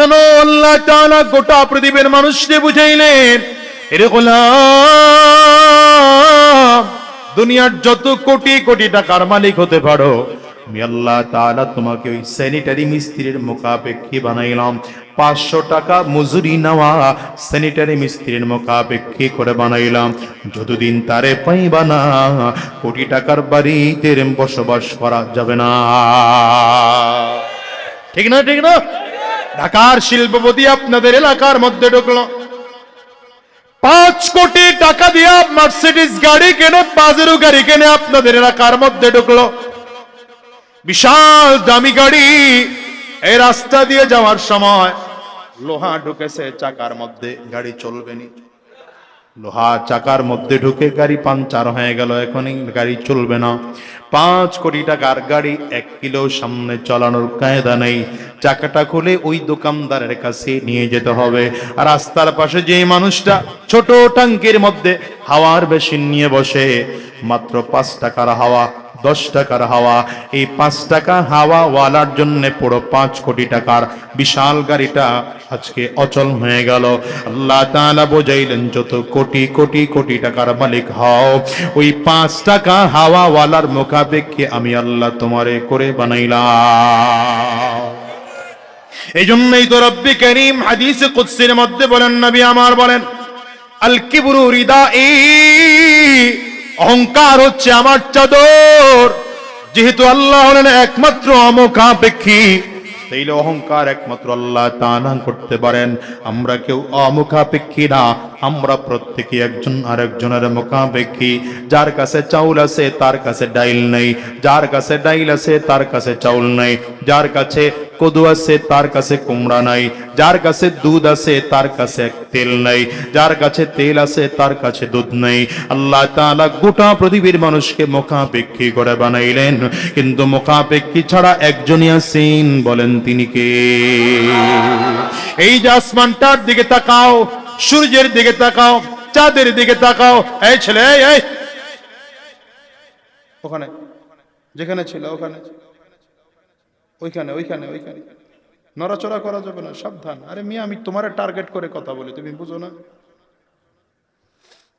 কেন আল্লাহ তাআলা গোটা পৃথিবীর মানুষকে বুঝাইলেন? এরে দুনিয়ার যত কোটি কোটি টাকার মালিক হতে পারো, আমি আল্লাহ তাআলা তোমাকে ওই স্যানিটারি মিস্ত্রির মোকাপেক্ষী বানাইলাম। পাঁচশো টাকা মজুরি নেওয়া স্যানিটারি মিস্ত্রির মোকাপেক্ষী করে বানাইলাম। যতদিন তারে পাইবা না, কোটি টাকার বাড়িতে বসবাস করা যাবে না। ঠিক না ঠিক না? ঢাকার শিল্পপতি আপনাদের এলাকার মধ্যে ঢুকলো। পাঁচ কোটি টাকা দিয়ে মার্সিডিস গাড়ি কেনে পাজেরো গাড়ি কেনে আপনাদের এলাকার মধ্যে ঢুকলো। বিশাল দামি গাড়ি এই রাস্তা দিয়ে যাওয়ার সময় লোহা ঢুকেছে চাকার মধ্যে, গাড়ি চলবে নি। লোহা চাকার মধ্যে ঢুকে গাড়ি পাঞ্চার হয়ে গেল, এখনই গাড়ি চলবে না। পাঁচ কোটি টাকার গাড়ি, এক কিলো সামনে চালানোর কায়দা নেই। চাকাটা খুলে ওই দোকানদারের কাছে নিয়ে যেতে হবে। রাস্তার পাশে যে মানুষটা ছোট ট্যাঙ্কের মধ্যে হাওয়ার বেশি নিয়ে বসে, মাত্র পাঁচ টাকার হাওয়া। দশ টাকার হাওয়া। এই পাঁচ টাকা হাওয়া ওয়ালার জন্য পুরো পাঁচ কোটি টাকার বিশাল গাড়িটা আজকে অচল হয়ে গেল। আল্লাহ বোঝাইলেন, যত কোটি কোটি কোটি টাকার মালিক হও, ওই পাঁচ টাকা হাওয়া ওয়ালার মোকাবেক্ষে আমি আল্লাহ তোমারে করে বানাইলাম। এই জন্যই তো রব্বি করিম হাদিসে কুদসির মধ্যে বলেন, নবী আমার বলেন আল কিবরু রিদাই অহংকার হচ্ছে আমার চাদর। যেহেতু আল্লাহ হলেন একমাত্র অমুখাপেক্ষী, তাইলে অহংকার একমাত্র আল্লাহ তাআলা করতে পারেন। আমরা কেউ অমুখাপেক্ষী না আমরা প্রত্যেকে একজন আরেকজনের মুখাপেক্ষী যার কাছে চাউল আছে, তার কাছে ডাইল নেই। যার কাছে ডাইল আছে, তার কাছে চাউল নেই। যার কাছে কদু আছে, তার কাছে কুমড়া নাই। যার কাছে দুধ আছে, তার কাছে তেল নাই। যার কাছে তেল আছে, তার কাছে দুধ নেই। আল্লাহ তাআলা গোটা পৃথিবীর মানুষকে মুখাপেক্ষী করে বানাইলেন? কিন্তু মুখাপেক্ষী ছাড়া একজনই আছেন বলেন তিনি কে? এই যে আসমানটার দিকে তাকাও সূর্যের দিকে তাকাও, চাঁদের দিকে তাকাও। এই ছেলে ওখানে, যেখানে ছিল, ওখানে। ওইখানে ওইখানে ওইখানে। নড়াচড়া করা যাবে না, সাবধান। আরে মিয়া, আমি তোমার টার্গেট করে কথা বলি, তুমি বুঝো না?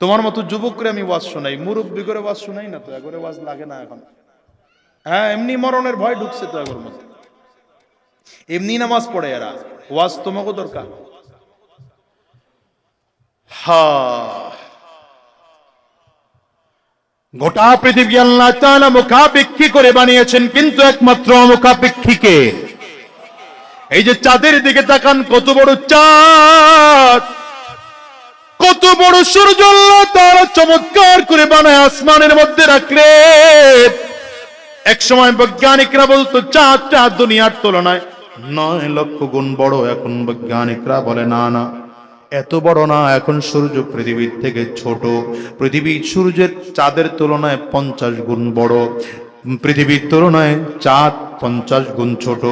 তোমার মতো যুবকরে আমি ওয়াজ শোনাই, মুরব্বী করে ওয়াজ শোনাই না তো, একবারে ওয়াজ লাগে না এখন। হ্যাঁ এমনি মরণের ভয় ঢুকছে তো একবার মধ্যে। এমনি নামাজ পড়ে এরা, ওয়াজ তোমাকে দরকার। গোটা পৃথিবী আল্লাহ তাআলা মুখাপেক্ষী করে বানিয়েছেন, কিন্তু একমাত্র মুখাপেক্ষীকে। এই যে চাঁদের দিকে তাকান, কত বড় চাঁদ! কত বড় সূর্য তাআলা চমৎকার করে বানায় আসমানের মধ্যে রাখলে এক সময় বৈজ্ঞানিকরা বলতো, চাঁদ চাঁদ দুনিয়ার তুলনায় নয় লক্ষ গুণ বড়। এখন বৈজ্ঞানিকরা বলে, না না। এত বড় না, এখন সূর্য পৃথিবীর থেকে ছোট। পৃথিবী সূর্যের চাঁদের তুলনায় পঞ্চাশ গুণ বড়। পৃথিবীর তুলনায় চাঁদ পঞ্চাশ গুণ ছোট।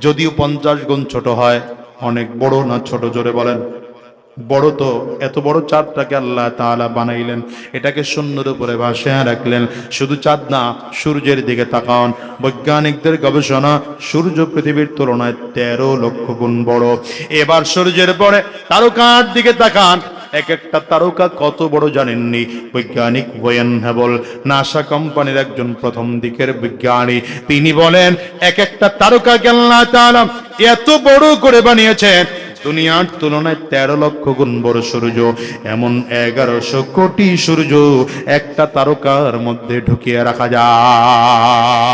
যদিও পঞ্চাশ গুণ ছোট হয়, অনেক বড় না ছোট, জোরে বলেন। বড় তো, এত বড় চাঁদটাকে আল্লাহ তালা বানাইলেন। এটাকে শূন্যের উপরে ভাসিয়ে রাখলেন। শুধু চাঁদ না, সূর্যের দিকে তাকান। বৈজ্ঞানিকদের গবেষণা সূর্য পৃথিবীর তুলনায় তেরো লক্ষ গুণ বড়। এবার সূর্যের পরে তারকার দিকে তাকান। এক একটা তারকা কত বড় জানেননি? বৈজ্ঞানিক ওয়েন হেবল নাসা কোম্পানির একজন প্রথম দিকের বিজ্ঞানী। তিনি বলেন, এক একটা তারকা আল্লাহ তাআলা এত বড় করে বানিয়েছেন। দুনিয়ার তুলনায় তেরো লক্ষ গুণ বড় সূর্য, এমন এগারোশো কোটি সূর্য একটা তারকার মধ্যে ঢুকিয়ে রাখা যায়।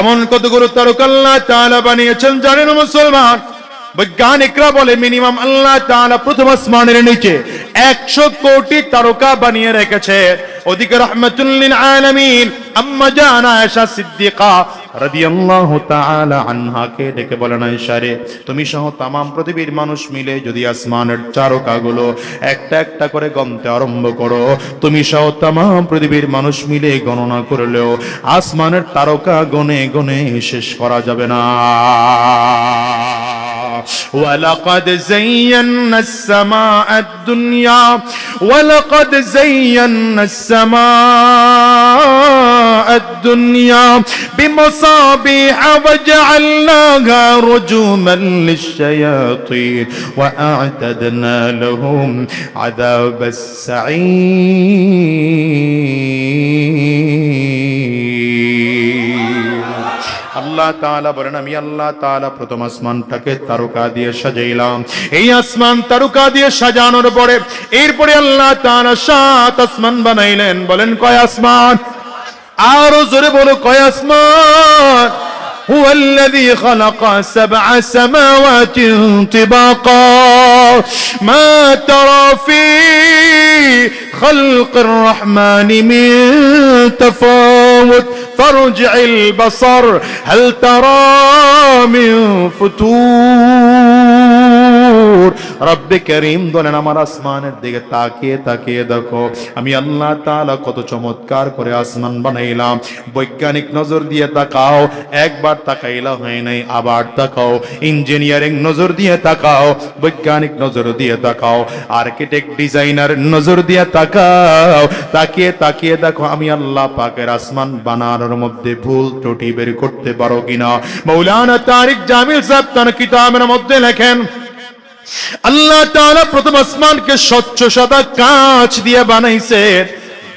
এমন কতগুলো তারকা আল্লাহ তাআলা বানিয়েছেন জানেন মুসলমান? বৈজ্ঞানিকরা বলে মিনিমাম আল্লাহ তাআলা প্রথম আসমানের নিচে একশো কোটি তারকা বানিয়ে রেখেছে। ওদিকে রহমতুল্লিল আলামিন, আম্মা জানা আয়েশা সিদ্দিকা তুমি সহ তামাম পৃথিবীর মানুষ মিলে যদি আসমানের চারকাগুলো একটা একটা করে গণতে আরম্ভ করো, তুমি সহ তামাম পৃথিবীর মানুষ মিলে গণনা করলেও আসমানের তারকা গনে গনে শেষ করা যাবে না। ولقد زينا السماء الدنيا ولقد زينا السماء الدنيا بمصابيح وجعلناها رجوما للشياطين وأعتدنا لهم عذاب السعير. আল্লাহ তাআলা বলেন আমি আল্লাহ তাআলা প্রথম আসমানটাকে তারকা দিয়ে সাজাইলাম এই আসমান তারকা দিয়ে সাজানোর পরে এরপরে আল্লাহ তাআলা সাত আসমান বানাইলেন বলেন কয় আসমান আরো জোরে বলো কয় আসমান هو الذي خلق سبع سماوات طباقا ما ترى في خلق الرحمن من تفاوت فارجع البصر هل ترى من فتور؟ রব্বে করিম বলেন, আমার আসমানের দিকে তাকিয়ে তাকিয়ে দেখো, আমি আল্লাহ তাআলা কত চমৎকার করে আসমান বানাইলাম। বৈজ্ঞানিক নজর দিয়ে তাকাও, একবার তাকাইলা হয় নাই, আবার তাকাও। ইঞ্জিনিয়ারিং নজর দিয়ে তাকাও, বৈজ্ঞানিক নজর দিয়ে তাকাও। আর্কিটেক্ট ডিজাইনার নজর দিয়ে তাকাও। তাকিয়ে তাকিয়ে দেখো, আমি আল্লাহ পাকের আসমান বানানোর মধ্যে ভুল ত্রুটি বের করতে পারো কিনা। মৌলানা তারিক জামিল সাহেব তার কিতাবের মধ্যে লেখেন আল্লাহ প্রথম আসমানকে স্বচ্ছ সাদা কাঁচ দিয়ে বানাইছে।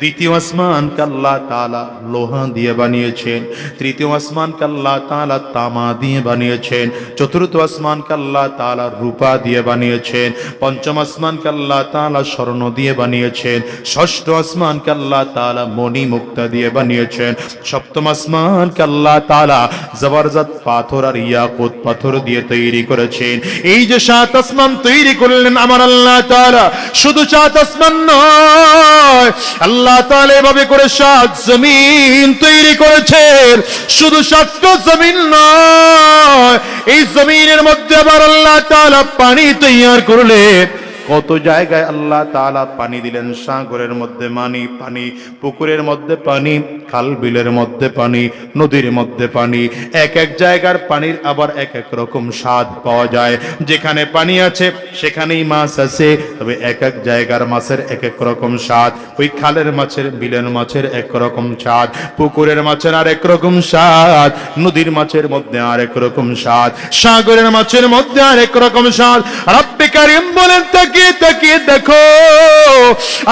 দ্বিতীয় আসমানকে আল্লাহ তাআলা লোহা দিয়ে বানিয়েছেন, তৃতীয় আসমানকে আল্লাহ তাআলা তামা দিয়ে বানিয়েছেন, চতুর্থ আসমানকে আল্লাহ তাআলা রূপা দিয়ে বানিয়েছেন, পঞ্চম আসমানকে আল্লাহ তাআলা স্বর্ণ দিয়ে বানিয়েছেন, ষষ্ঠ আসমানকে আল্লাহ তাআলা মণি মুক্তা দিয়ে বানিয়েছেন, সপ্তম আসমানকে আল্লাহ তাআলা জবরদস্ত পাথর আর ইয়াকুত পাথর দিয়ে তৈরি করেছেন। এই যে সাত আসমান তৈরি করলেন আমার আল্লাহ তাআলা, শুধু সাত আসমান নয়, আল্লাহ তাআলা এভাবে করে সাত জমিন তৈরি করেছেন। শুধু সাতটা জমিন নয়, এই জমিনের মধ্যে আবার আল্লাহ তাআলা পানি তৈরি করলেন। কত জায়গায় আল্লাহ তাআলা পানি দিলেন? সাগরের মধ্যে মানি পানি, পুকুরের মধ্যে পানি, খাল বিলের মধ্যে পানি, নদীর মধ্যে পানি। এক এক জায়গার পানির আবার এক এক রকম স্বাদ পাওয়া যায়। যেখানে পানি আছে, সেখানেই মাছ আছে। তবে এক এক জায়গার মাছের এক এক রকম স্বাদ। ওই খালের মাছের, বিলের মাছের এক রকম স্বাদ। পুকুরের মাছের আর এক রকম স্বাদ। নদীর মাছের মধ্যে আর এক রকম স্বাদ। সাগরের মাছের মধ্যে আর এক রকম স্বাদ। রব্বে কারিম বলেন তাকিয়ে তাকিয়ে দেখো,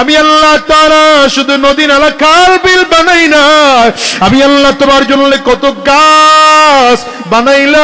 আমি আল্লাহ তারা শুধু নদী নালা বিল বানাই না আমি আল্লাহ তোমার জন্য কত গাছ বানাইলাম।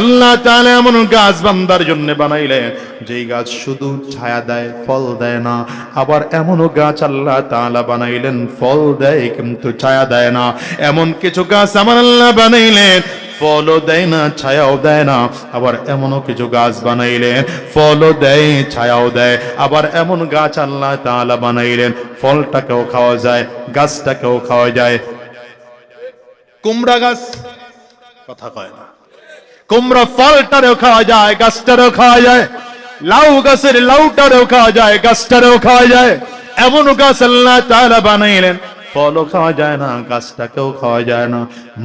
আল্লাহ তাআলা এমন গাছ বান্দার জন্য বানাইলেন, যেই গাছ শুধু ছায়া দেয়, ফল দেয় না। আবার এমনও গাছ আল্লাহ তাআলা বানাইলেন, ফল দেয় কিন্তু ছায়া দেয় না। এমন কিছু গাছ আমার আল্লাহ বানাইলেন ফলও দেয় না, ছায়াও দেয় না। আবার এমনও কিছু গাছ বানাইলেন, ফলও দেয়, ছায়াও দেয়। আবার এমন গাছ আল্লাহ তাআলা বানাইলেন, ফলটাকেও খাওয়া যায়, গাছটাকেও খাওয়া যায়। কুমড়া গাছ কথা কয় না। কুমড়া ফলটারেও খাওয়া যায়, গাছটারেও খাওয়া যায়। লাউ গাছের লাউটারেও খাওয়া যায়, গাছটারেও খাওয়া যায়। এমন গাছ আল্লাহ তাআলা বানাইলেন ফলও খাওয়া যায় না, গাছটাকেও খাওয়া যায় না।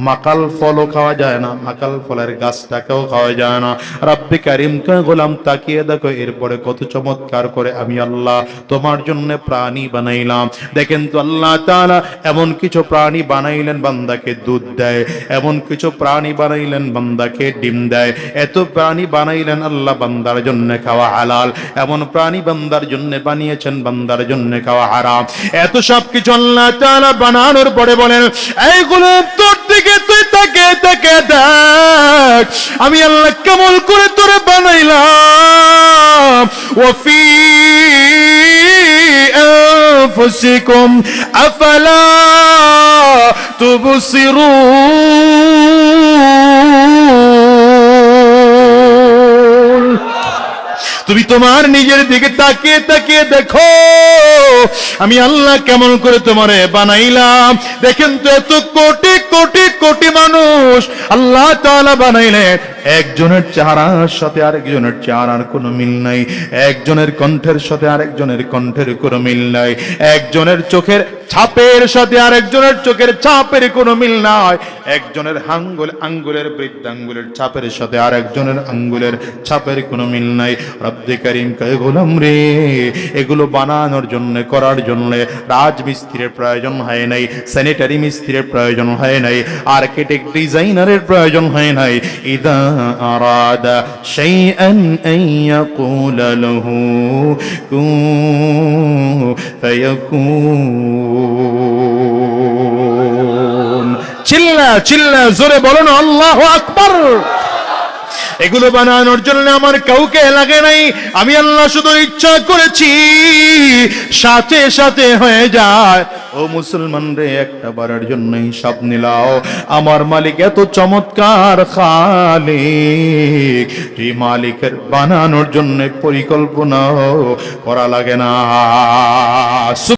মাকাল ফলও খাওয়া যায় না, মাকাল ফলের গাছটাকেও খাওয়া যায় না। রাব্বি কারিমকে গোলাম তাকিয়ে দেখো, এরপরে কত চমৎকার করে আমি আল্লাহ তোমার জন্য প্রাণী বানাইলাম। দেখেন তো আল্লাহ তাআলা এমন কিছু প্রাণী বানাইলেন, বান্দাকে দুধ দেয়। এমন কিছু প্রাণী বানাইলেন, বান্দাকে ডিম দেয়। এত প্রাণী বানাইলেন আল্লাহ, বান্দার জন্য খাওয়া হালাল। এমন প্রাণী বান্দার জন্য বানিয়েছেন, বান্দার জন্য খাওয়া হারাম। এত সব কিছু আল্লাহ বানানোর পরে বলেন এইগুলো তোর দিকে তুই তাকে তাকে দেখ আমি আল্লাহ কেমন করে তোরে বানাইলাম ওফি أنفسكم أفلا تبصرون তুমি তোমার নিজের দিকে তাকিয়ে তাকিয়ে দেখো। আমি আল্লাহ কেমন করে তোমারে বানাইলাম। দেখেন তো এত কোটি কোটি কোটি মানুষ আল্লাহ তাআলা বানাইলেন। একজনের চেহারার সাথে আরেকজনের চেহারার কোনো মিল নাই। একজনের কণ্ঠের সাথে আরেকজনের কণ্ঠের কোনো মিল নাই। একজনের চোখের ছাপের সাথে আর একজনের চোখের ছাপের কোনো মিল নাই। একজনের আঙ্গুল আঙ্গুলের বৃদ্ধাঙ্গুলের ছাপের সাথে আর একজনের আঙ্গুলের ছাপের কোনো মিল নাই। রব্দে করিম কয়ে, গোলাম রে, এগুলো বানানোর জন্য, করার জন্য রাজমিস্ত্রির প্রয়োজন হয় নাই স্যানিটারি মিস্ত্রির প্রয়োজন হয় নাই আর্কিটেক্ট ডিজাইনারের প্রয়োজন হয় নাই। ইদা আরাদা শাইআন আন ইয়াকুলা লাহু কুন ফায়াকুন। চিল্লা চিল্লা, জোরে বলো না আল্লাহু আকবার! এগুলো বানানোর জন্য আমার কাউকে লাগে নাই। আমি আল্লাহ শুধু ইচ্ছা করেছি, সাথে সাথে হয়ে যায়। ও মুসলমান রে, একটা বারের জন্য হিসাব নিলাও। আমার মালিক এত চমৎকার খালি এই মালিকের বানানোর জন্য পরিকল্পনা করা লাগে না।